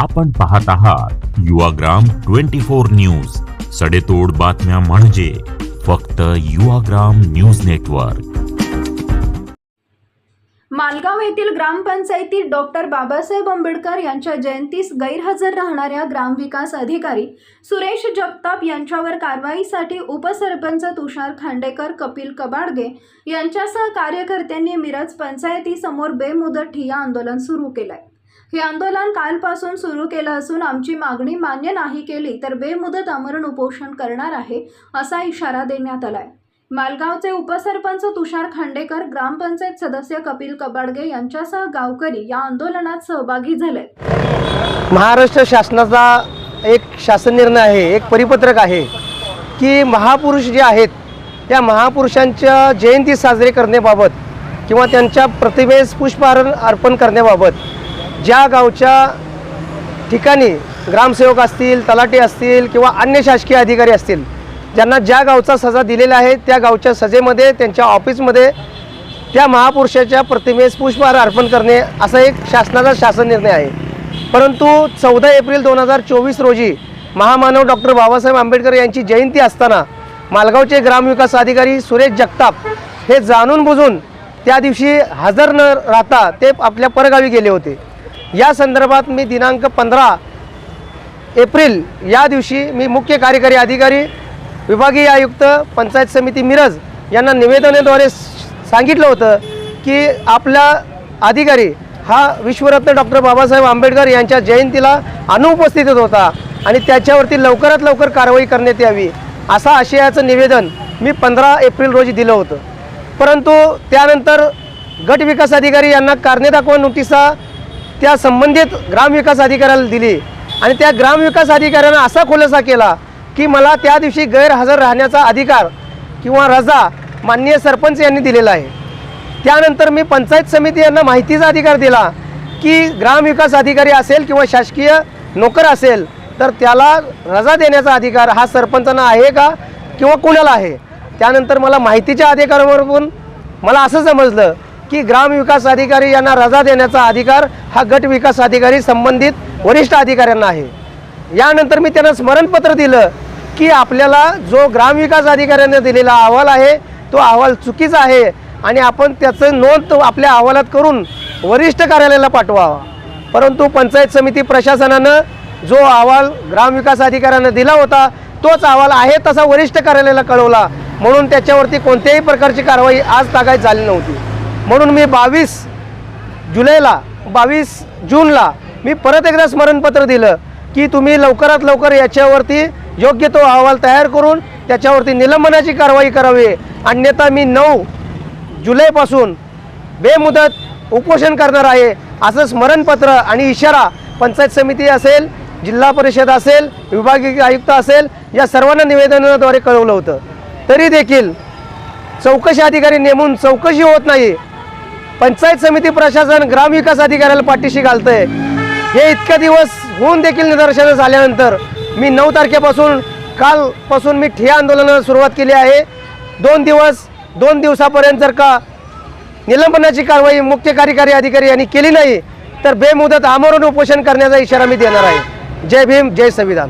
आपण पाहत आहात युवाग्राम ट्वेंटी फोर न्यूज. सडेतोड बातम्या म्हणजे फक्त युवाग्राम न्यूज नेटवर्क. मालगाव येथील ग्रामपंचायतीत डॉक्टर बाबासाहेब आंबेडकर यांच्या जयंतीस गैरहजर राहणाऱ्या ग्रामविकास अधिकारी सुरेश जगताप यांच्यावर कारवाईसाठी उपसरपंच तुषार खांडेकर कपिल कबाडगे यांच्यासह कार्यकर्त्यांनी मिरज पंचायतीसमोर बेमुदत ठिय्या आंदोलन सुरू केलंय. हे आंदोलन कालपासून सुरू केलं असून आमची मागणी मान्य नाही केली तर बेमुदत आमरण उपोषण करणार आहे असा इशारा देण्यात आलाय. मालगावचे उपसरपंच तुषार खांडेकर ग्रामपंचायत सदस्य कपिल कबाडगे यांच्यासह गावकरी या आंदोलनात सहभागी झाले. महाराष्ट्र शासनाचा एक शासन निर्णय आहे एक परिपत्रक आहे की महापुरुष जे आहेत त्या महापुरुषांच्या जयंती साजरी करण्याबाबत किंवा त्यांच्या प्रतिमेस पुष्पहार अर्पण करण्याबाबत ज्या गावच्या ठिकाणी ग्रामसेवक असतील तलाठी असतील किंवा अन्य शासकीय अधिकारी असतील ज्यांना ज्या गावचा सजा दिलेला आहे त्या गावच्या सजेमध्ये त्यांच्या ऑफिसमध्ये त्या महापुरुषाच्या प्रतिमेस पुष्पहार अर्पण करणे असा एक शासनाचा शासन निर्णय आहे. परंतु चौदा एप्रिल दोन हजार चोवीस रोजी महामानव डॉक्टर बाबासाहेब आंबेडकर यांची जयंती असताना मालगावचे ग्रामविकास अधिकारी सुरेश जगताप हे जाणून बुजून त्या दिवशी हजर न राहता ते आपल्या परगावी गेले होते. या संदर्भात मी दिनांक पंधरा एप्रिल या दिवशी मी मुख्य कार्यकारी अधिकारी विभागीय आयुक्त पंचायत समिती मिरज यांना निवेदनाद्वारे सांगितलं होतं की आपला अधिकारी हा विश्वरत्न डॉक्टर बाबासाहेब आंबेडकर यांच्या जयंतीला अनुपस्थित होता आणि त्याच्यावरती लवकरात लवकर कारवाई करण्यात यावी असा आशयाचं निवेदन मी पंधरा एप्रिल रोजी दिलं होतं. परंतु त्यानंतर गट विकास अधिकारी यांना कारणे दाखवा नोटिसा त्या संबंधित ग्रामविकास अधिकाऱ्याला दिली. आणि त्या ग्रामविकास अधिकाऱ्यानं असा खुलासा केला की मला त्या दिवशी गैरहजर राहण्याचा अधिकार किंवा रजा माननीय सरपंच यांनी दिलेला आहे. त्यानंतर मी पंचायत समिती यांना माहितीचा अधिकार दिला की ग्रामविकास अधिकारी असेल किंवा शासकीय नोकर असेल तर त्याला रजा देण्याचा अधिकार हा सरपंचांना आहे का किंवा कुणाला आहे? त्यानंतर मला माहितीच्या अधिकारावरून मला असं समजलं की ग्रामविकास अधिकारी यांना रजा देण्याचा अधिकार हा गट विकास अधिकारी संबंधित वरिष्ठ अधिकाऱ्यांना आहे. यानंतर मी त्यांना स्मरणपत्र दिलं की आपल्याला जो ग्रामविकास अधिकाऱ्यांना दिलेला अहवाल आहे तो अहवाल चुकीचा आहे आणि आपण त्याचं नोंद आपल्या अहवालात करून वरिष्ठ कार्यालयाला पाठवावा. परंतु पंचायत समिती प्रशासनानं जो अहवाल ग्रामविकास अधिकाऱ्यांना दिला होता तोच अहवाल आहे तसा वरिष्ठ कार्यालयाला कळवला. म्हणून त्याच्यावरती कोणत्याही प्रकारची कारवाई आज तागायत झाली नव्हती. म्हणून मी बावीस जुलैला बावीस जूनला मी परत एकदा स्मरणपत्र दिलं की तुम्ही लवकरात लवकर याच्यावरती योग्य तो अहवाल तयार करून त्याच्यावरती निलंबनाची कारवाई करावी. अन्यथा मी नऊ जुलैपासून बेमुदत उपोषण करणार आहे. असं स्मरणपत्र आणि इशारा पंचायत समिती असेल जिल्हा परिषद असेल विभागीय आयुक्त असेल या सर्वांना निवेदनाद्वारे कळवलं होतं. तरी देखील चौकशी अधिकारी नेमून चौकशी होत नाही. पंचायत समिती प्रशासन ग्रामविकास अधिकाऱ्याला पाठीशी घालतंय. हे इतके दिवस होऊन देखील निदर्शनं झाल्यानंतर मी नऊ तारखेपासून कालपासून मी ठिया आंदोलनाला सुरुवात केली आहे. दोन दिवस दोन दिवसापर्यंत जर का निलंबनाची कारवाई मुख्य कार्यकारी अधिकारी यांनी केली नाही तर बेमुदत आमरण उपोषण करण्याचा इशारा मी देणार आहे. जय भीम जय संविधान.